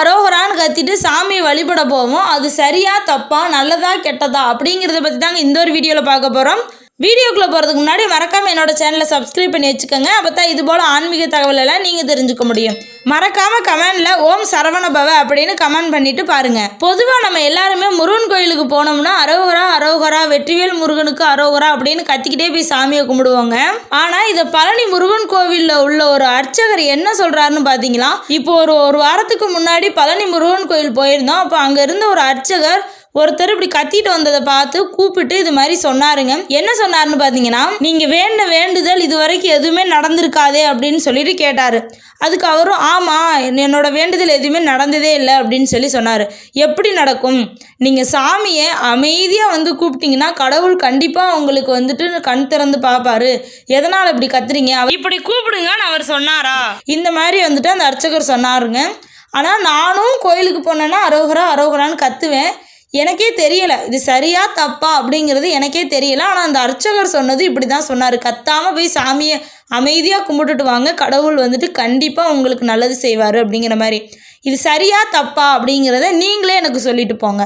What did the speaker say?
அரோகரான்னு கத்திட்டு சாமியை வழிபட போவோம். அது சரியா தப்பா நல்லதா கெட்டதா அப்படிங்கிறத பற்றி தாங்க இந்த ஒரு வீடியோவில் பார்க்க போகிறோம் வீடியோக்குள்ளே போகிறதுக்கு முன்னாடி மறக்காமல் என்னோட சேனலை சப்ஸ்கிரைப் பண்ணி வச்சுக்கோங்க. அப்போ தான் இது போல் ஆன்மீக தகவல் எல்லாம் நீங்கள் தெரிஞ்சுக்க முடியும். மறக்காமல் கமெண்டில் ஓம் சரவணபவ அப்படின்னு கமெண்ட் பண்ணிட்டு பாருங்கள் பொதுவாக நம்ம எல்லாருமே முருகன் கோயிலுக்கு போனோம்னா அரோகரா அரோகரா வெற்றிவேல் முருகனுக்கு அரோகரா அப்படின்னு கத்திக்கிட்டே போய் சாமியை கும்பிடுவாங்க. ஆனால் இதை பழனி முருகன் கோவிலில் உள்ள ஒரு அர்ச்சகர் என்ன சொல்கிறாருன்னு பார்த்தீங்களா இப்போ ஒரு ஒரு வாரத்துக்கு முன்னாடி பழனி முருகன் கோயில் போயிருந்தோம். அப்போ அங்கே இருந்த ஒரு அர்ச்சகர் ஒருத்தர் இப்படி கத்திட்டு வந்ததை பார்த்து கூப்பிட்டு இது மாதிரி சொன்னாருங்க. என்ன சொன்னாருன்னு பார்த்தீங்கன்னா நீங்கள் வேண்ட வேண்டுதல் இது வரைக்கும் எதுவுமே நடந்திருக்காதே அப்படின்னு சொல்லிட்டு கேட்டார். அதுக்கு அவரும் ஆமாம் என்னோட வேண்டுதல் எதுவுமே நடந்ததே இல்லை அப்படின்னு சொல்லி சொன்னார். எப்படி நடக்கும்? நீங்கள் சாமியை அமைதியாக வந்து கூப்பிட்டீங்கன்னா கடவுள் கண்டிப்பாக உங்களுக்கு வந்துட்டு கண் திறந்து பார்ப்பாரு. எதனால் இப்படி கத்துறீங்க? அவர் இப்படி கூப்பிடுங்கன்னு அவர் சொன்னாரா? இந்த மாதிரி வந்துட்டு அந்த அர்ச்சகர் சொன்னாருங்க. ஆனால் நானும் கோயிலுக்கு போனேன்னா அரோகரா அரோகரான்னு கத்துவேன். எனக்கே தெரியலை. இது சரியா தப்பா அப்படிங்கிறது எனக்கே தெரியல. ஆனால் அந்த அர்ச்சகர் சொன்னது இப்படி தான் சொன்னார். கத்தாமல் போய் சாமியை அமைதியாக கும்பிட்டுட்டு வாங்க. கடவுள் வந்துட்டு கண்டிப்பாக உங்களுக்கு நல்லது செய்வார் அப்படிங்கிற மாதிரி. இது சரியா தப்பா அப்படிங்கிறத நீங்களே எனக்கு சொல்லிட்டு போங்க.